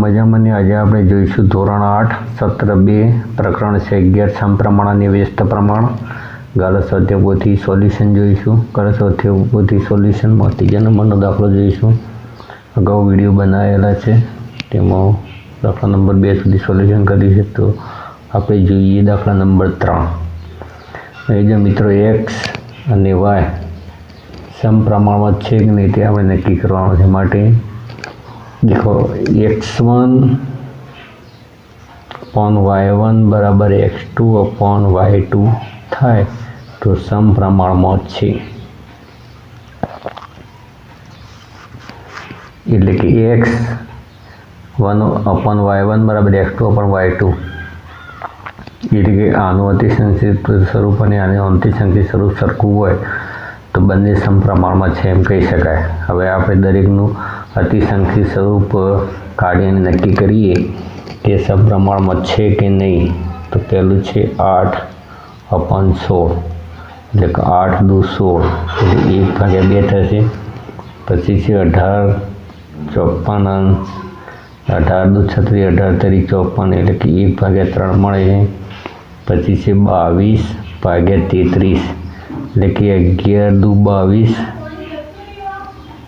મજામાં ને આજે આપણે જોઈશું ધોરણ આઠ, સત્ર બે, પ્રકરણ છે અગિયાર અને વ્યસ્ત પ્રમાણ. ગાલા સ્વાધ્યાયપોથી સોલ્યુશન જોઈશું. ગાલા સ્વાધ્યાયપોથી સોલ્યુશનમાં ત્રીજા નંબરનો દાખલો જોઈશું. અગાઉ વીડિયો બનાવેલા છે. તેમાં દાખલા નંબર બે સુધી સોલ્યુશન કર્યું છે. તો આપણે જોઈએ દાખલા નંબર ત્રણ. એ જે મિત્રો એક્સ અને વાય સમપ્રમાણમાં છે કે નહીં તે આપણે નક્કી કરવાનું છે માટે. देखो x one upon y one બરાબર x two upon y two થાય તો સમપ્રમાણમાં છે એટલે કે x one upon y one બરાબર x two upon y two એટલે કે આનું અતિસંક્ષિપ્ત સ્વરૂપ અને આનું અંતિસંક્ષિપ્ત સ્વરૂપ સરખું હોય તો બંને સમપ્રમાણમાં છે એમ કહી શકાય હવે આપણે દરેકનું અતિસંક્ષિપ્ત સ્વરૂપ કાઢીને નક્કી કરીએ કે સપ્રમાણમાં છે કે નહીં, તો પહેલું છે આઠ અપન સોળ. એટલે કે આઠ દુ સોળ. એટલે એક ભાગ્યા બે થશે. પછી છે અઢાર ચોપન અંશ અઢાર દુ છત્રીસ અઢાર તરી ચોપન. એટલે કે એક ભાગ્યા ત્રણ મળે છે. પછી છે બાવીસ ભાગ્યા તેત્રીસ. એટલે કે અગિયાર દુ બાવીસ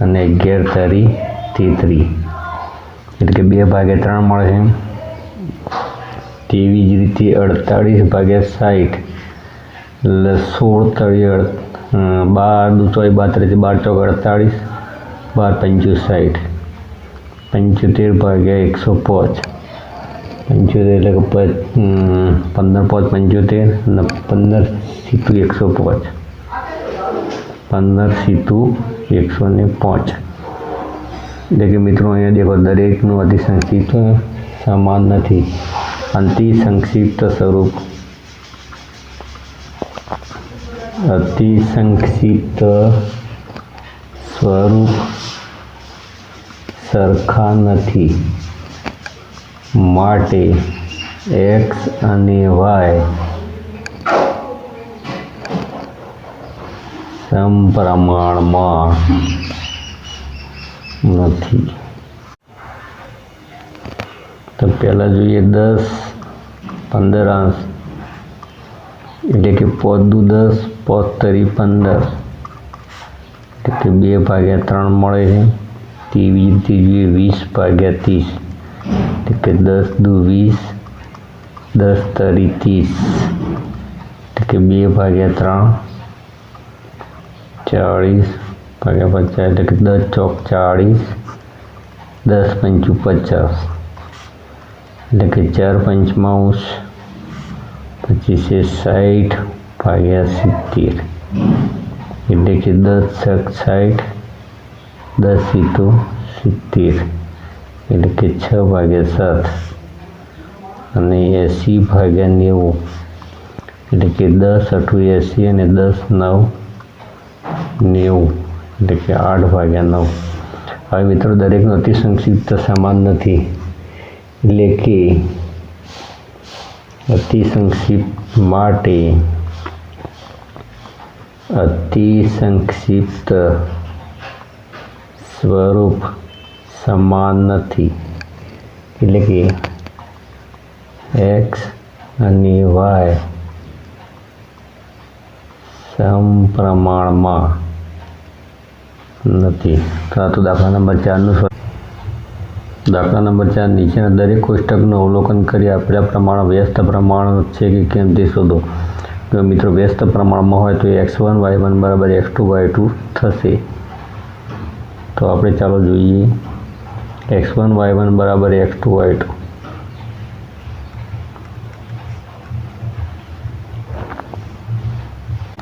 અને અગિયાર તારી તેત્રીસ એટલે કે બે ભાગ્યા ત્રણ મળે છે તેવી જ રીતે અડતાળીસ ભાગ્યા સાઠ. એટલે સોળ તળી અડ બાર દુ ચોવીસ બાત્રીસ બાર ચોક અડતાળીસ બાર પંચુ સાઠ પંચોતેર ભાગ્યા એકસો પાંચ. પંચોતેર એટલે કે પ- અમ, પંદર પાંચ પંચોતેર અને પંદર સીતું એકસો પાંચ. પંદર સીતું એકસો ને પાંચ. એટલે મિત્રો અહીંયા દેખો દરેકનું અતિ સંક્ષિપ્ત સમાન નથી અંતિ સંક્ષિપ્ત સ્વરૂપ અતિ સંક્ષિપ્ત સ્વરૂપ સરખા નથી માટે એક્સ અને વાય સમપ્રમાણમાં નથી. તો પહેલાં જોઈએ દસ, પંદર અંશ. એટલે કે પોદું દસ પોતરી પંદર. એટલે કે બે ભાગ્યા ત્રણ મળે છે. તેવી રીતે જોઈએ વીસ ભાગ્યા ત્રીસ. એટલે કે દસ દુ વીસ, દસ તરી ત્રીસ. એટલે કે બે ભાગ્યા ત્રણ, ચાળીસ ભાગ્યા પચાસ એટલે કે દસ ચોક ચાળીસ, દસ પંચુ પચાસ. એટલે કે ચાર પંચમાંશ પછી છે સાઠ ભાગ્યા સિત્તેર. એટલે કે દસ છક સાઠ દસ સીતો સિત્તેર. એટલે કે છ ભાગ્યા સાત. અને એંસી ભાગ્યા નેવું. એટલે કે દસ અઠું એંસી અને દસ નવ નેવું. એટલે કે આઠ ભાગ્યા નવ હવે મિત્રો, દરેકનો અતિ સંક્ષિપ્ત સમાન નથી. એટલે કે અતિ સંક્ષિપ્ત માટે અતિ સંક્ષિપ્ત સ્વરૂપ સમાન નથી. એટલે કે એક્સ અને વાય સમપ્રમાણમાં નથી. તો દાખલા નંબર ચારનું દાખલા નંબર ચાર નીચેના દરેક કોષ્ટકનું અવલોકન કરી આપેલા પ્રમાણ વ્યસ્ત પ્રમાણ છે કે કેમ તે શોધો. જો મિત્રો વ્યસ્ત પ્રમાણમાં હોય તો એક્સ વન, વાય વન બરાબર એક્સ ટુ, વાય ટુ થશે. તો આપણે ચાલો જોઈએ. એક્સ વન, વાય વન બરાબર એક્સ ટુ, વાય ટુ.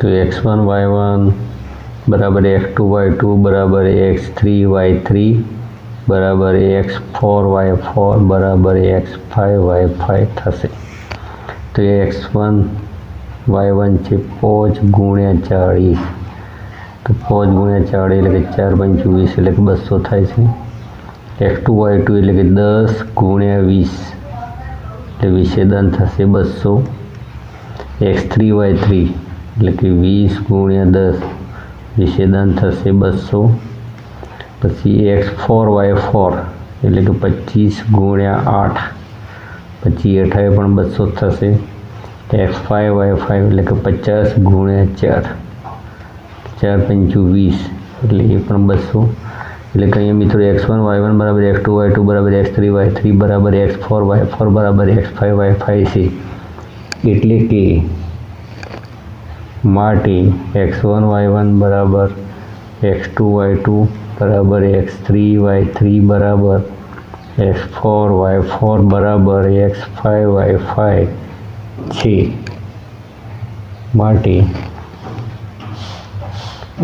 તો એક્સ વન, વાય વન બરાબર એક્સ ટુ વાય ટુ બરાબર એક્સ થ્રી વાય થ્રી બરાબર એક્સ ફોર વાય ફોર બરાબર એક્સ ફાઇવ વાય ફાઇવ થશે તો એ એક્સ વન વાય વન છે પાંચ ગુણ્યા ચાળીસ તો પાંચ ગુણ્યા ચાળીસ એટલે કે ચાર પંચું વીસ એટલે કે બસો થાય છે એક્સ ટુ વાય ટુ એટલે કે દસ ગુણ્યા વીસ એટલે વિષેદન થશે બસો એક્સ થ્રી વાય થ્રી એટલે કે વીસ ગુણ્યા દસ વિષેદન થશે બસો પછી એક્સ ફોર વાય ફોર એટલે કે પચીસ ગુણ્યા આઠ પછી અઠાવી પણ બસો થશે એક્સ ફાઇવ વાય ફાઇવ એટલે કે પચાસ ગુણ્યા ચાર ચાર પંચું વીસ એટલે એ પણ બસો એટલે કે અહીંયા મિત્રો એક્સ વન વાય વન બરાબર એક્સ ટુ વાય ટુ બરાબર એક્સ થ્રી વાય થ્રી બરાબર એક્સ ફોર વાય ફોર બરાબર એક્સ ફાઇવ વાય ફાઇવ છે એટલે કે માટે એક્સ વન વાય વન બરાબર, એક્સ ટુ વાય ટુ બરાબર, એક્સ થ્રી વાય થ્રી બરાબર, એક્સ ફોર વાય ફોર બરાબર, એક્સ ફાઇવ વાય ફાઇવ છે. માટે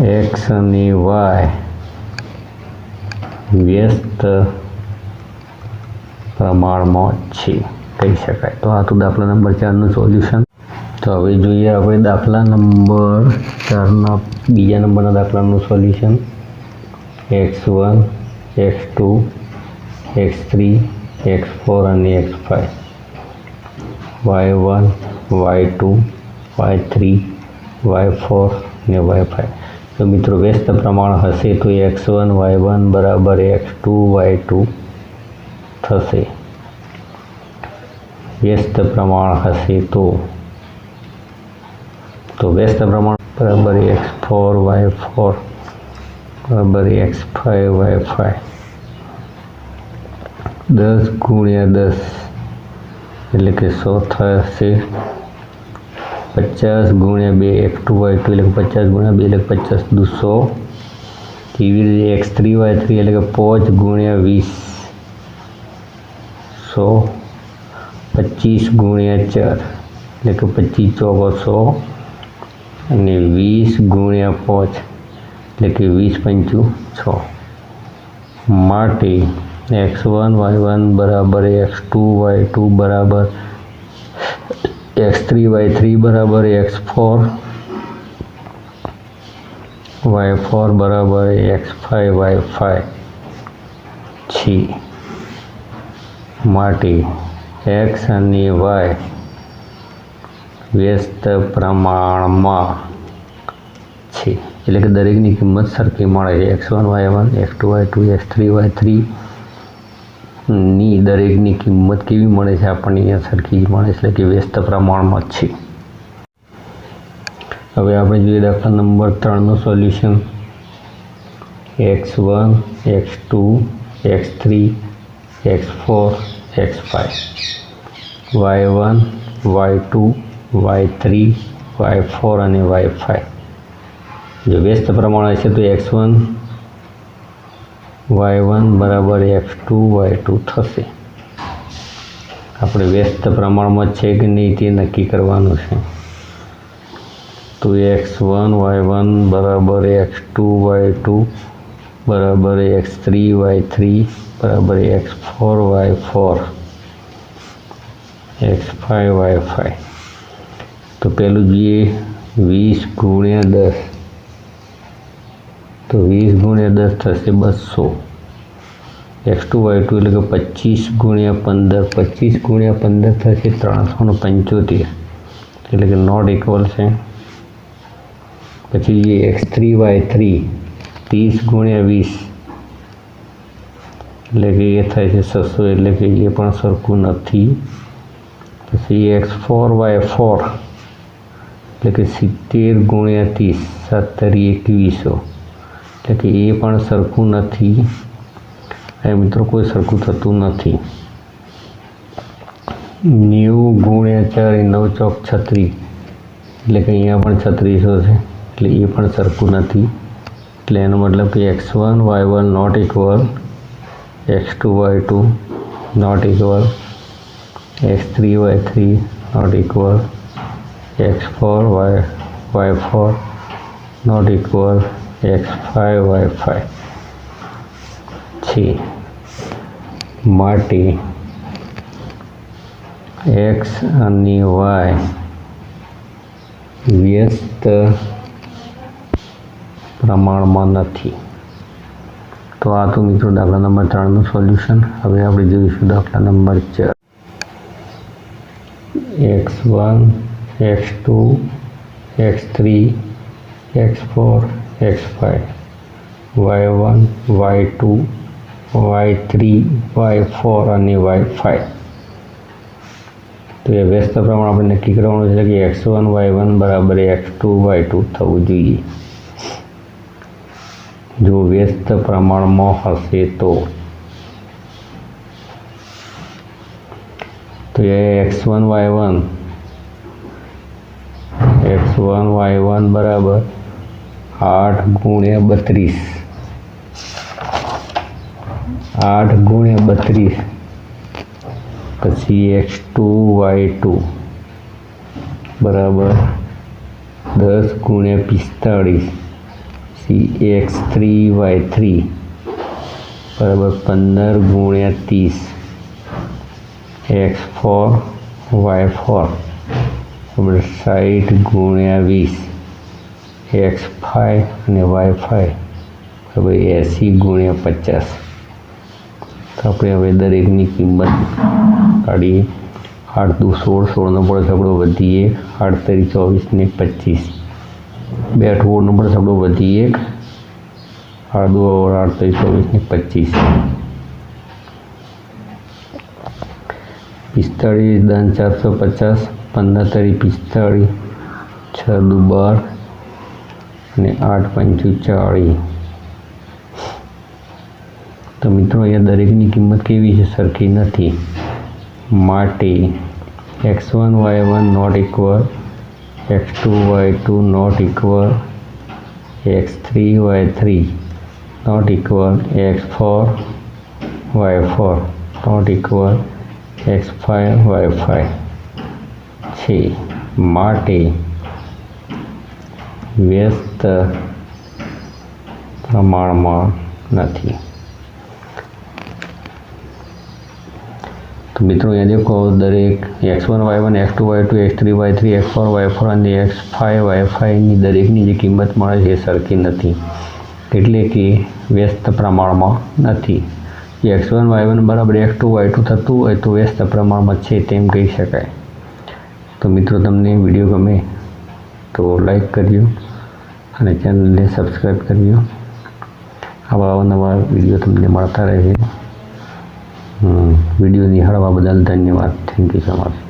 એક્સ અને વાય વ્યસ્ત પ્રમાણમાં છે. કહી શકાય. તો આ તો દાખલા નંબર ચારનું સોલ્યુશન. તો હવે જોઈએ આપણે દાખલા નંબર ચારના, બીજા નંબરના દાખલાનું solution. X one, x two, x three, x four અને x five y one, y two, y three, y four અને વાય ફાઇવ તો મિત્રો વ્યસ્ત પ્રમાણ હશે તો એક્સ વન, વાય વન બરાબર એક્સ ટુ, વાય ટુ થશે. વ્યસ્ત પ્રમાણ હશે તો તો વ્યસ્ત પ્રમાણ બરાબર એક્સ ફોર વાય ફોર બરાબર એક્સ ફાઇવ વાય ફાઇવ દસ ગુણ્યા દસ એટલે કે સો થશે પચાસ ગુણ્યા બે એક ટુ વાય ટુ એટલે કે પચાસ ગુણ્યા બે એટલે કે પચાસ દુ સો એવી રીતે એક્સ થ્રી વાય થ્રી એટલે કે પાંચ ગુણ્યા વીસ સો પચીસ ગુણ્યા ચાર એટલે કે પચીસ ચોકો સો અને વીસ ગુણ્યા પાંચ, એટલે કે વીસ પંચું છ. માટે એક્સ વન વાય વન બરાબર, એક્સ ટુ વાય ટુ બરાબર, એક્સ થ્રી વાય થ્રી બરાબર, એક્સ ફોર વાય ફોર બરાબર, એક્સ ફાઇવ વાય ફાઇવ. છે. માટે એક્સ અને વાય વ્યસ્ત પ્રમાણમાં છે. એટલે કે દરેકની કિંમત સરખી મળે છે. X one y one, x two y two, x three y three ની દરેકની કિંમત કેવી મળે છે આપણને અહીંયા સરખી મળે છે. એટલે કે વ્યસ્ત પ્રમાણમાં છે. હવે આપણે જોઈએ દાખલા number ત્રણનું solution. X one, x two, x three, x four, x five y one, y two y three y four અને વાય ફાઇવ જો વ્યસ્ત પ્રમાણ હશે તો એક્સ વન વાય વન બરાબર એક્સ ટુ વાય ટુ થશે. આપણે વ્યસ્ત પ્રમાણમાં છે કે નહીં તે નક્કી કરવાનું છે. તો એક્સ વન વાય વન બરાબર એક્સ ટુ વાય ટુ બરાબર એક્સ થ્રી વાય થ્રી બરાબર x four y four x five y five તો પહેલું જોઈએ વીસ ગુણ્યા દસ તો વીસ ગુણ્યા દસ થશે બસો એક્સ ટુ વાય ટુ એટલે કે પચીસ ગુણ્યા પંદર પચીસ ગુણ્યા પંદર થશે ત્રણસો ને પંચોતેર એટલે કે નોટ ઇક્વલ છે પછી જે એક્સ થ્રી વાય થ્રી ત્રીસ ગુણ્યા વીસ એટલે કે એ થાય છે છસો એટલે કે એ પણ સરખું નથી પછી એક્સ ફોર વાય ફોર એટલે કે સિત્તેર ગુણ્યા ત્રીસ, સત્તરી, એકવીસો. એટલે કે એ પણ સરખું નથી. એ મિત્રો કોઈ સરખું થતું નથી. નેવું ગુણ્યા ચાર એ નવ ચોક છત્રીસ. એટલે કે અહીંયા પણ છત્રીસો છે. એટલે એ પણ સરખું નથી. એટલે એનો મતલબ કે x one, y one not equal x two y two not equal x three y three not equal x four y y four not equal x five y five છે માટે એક્સ અને વાય વ્યસ્ત પ્રમાણમાં નથી. તો આ તો મિત્રો દાખલા નંબર ત્રણનું સોલ્યુશન હવે આપણે જોઈશું દાખલા નંબર ચાર. X one x two x three x four x five y one y two y three y four અને વાય ફાઇવ તો એ વ્યસ્ત પ્રમાણ આપણે નક્કી કરવાનું છે કે એક્સ વન વાય વન બરાબર એક્સ ટુ વાય ટુ થવું જોઈએ. જો વ્યસ્ત પ્રમાણમાં હશે તો. તો એ x one y one x one y one બરાબર આઠ ગુણ્યા બત્રીસ. આઠ ગુણ્યા બત્રીસ. પછી એક્સ ટુ વાય ટુ બરાબર દસ ગુણ્યા પિસ્તાળીસ. પછી એક્સ થ્રી વાય થ્રી બરાબર પંદર ગુણ્યા ત્રીસ. એક્સ ફોર વાય ફોર બરાબર સાઠ ગુણ્યા વીસ, એક્સ ફાઇવ અને વાય ફાઇવ હવે એંસી ગુણ્યા પચાસ. તો આપણે હવે દરેકની કિંમત કાઢીએ. આઠ દુ સોળ સોળનો પડે વધીએ. આઠ તરી ચોવીસ ને પચીસ. બે અઠવાડિનો પડે સબડો વધી એક આઠ દુ આઠ તરી ચોવીસ ને પચીસ. પિસ્તાળીસ દસ ચારસો પચાસ. પંદર તરી પિસ્તાળીસ છ દુ બાર અને આઠ પંચું ચાળીસ તો મિત્રો, અહીંયા દરેકની કિંમત કેવી છે? સરખી નથી. માટે x one, y one not equal, x two, y two not equal, x three, y three not equal, x four, y four not equal, x five y five છે માટે વ્યસ્ત પ્રમાણમાં નથી તો મિત્રો અહીંયા દેખો દરેક x one y one x two y two x three y three x four y four અને એક્સ ફાઇવ વાય ફાઇવની દરેકની જે કિંમત મળે છે એ સરખી નથી. એટલે કે વ્યસ્ત પ્રમાણમાં નથી. એક્સ વન વાય વન બરાબર એક્સ ટુ વાય ટુ થતું હોય તો વ્યસ્ત પ્રમાણમાં છે તેમ કહી શકાય. તો મિત્રો, તમને વીડિયો ગમે તો લાઈક કરજો અને ચેનલને સબસ્ક્રાઈબ કરજો. આવા અવનવા વીડિયો તમને મળતા રહે વીડિયો નિહાળવા બદલ ધન્યવાદ. Thank you so much